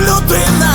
людина.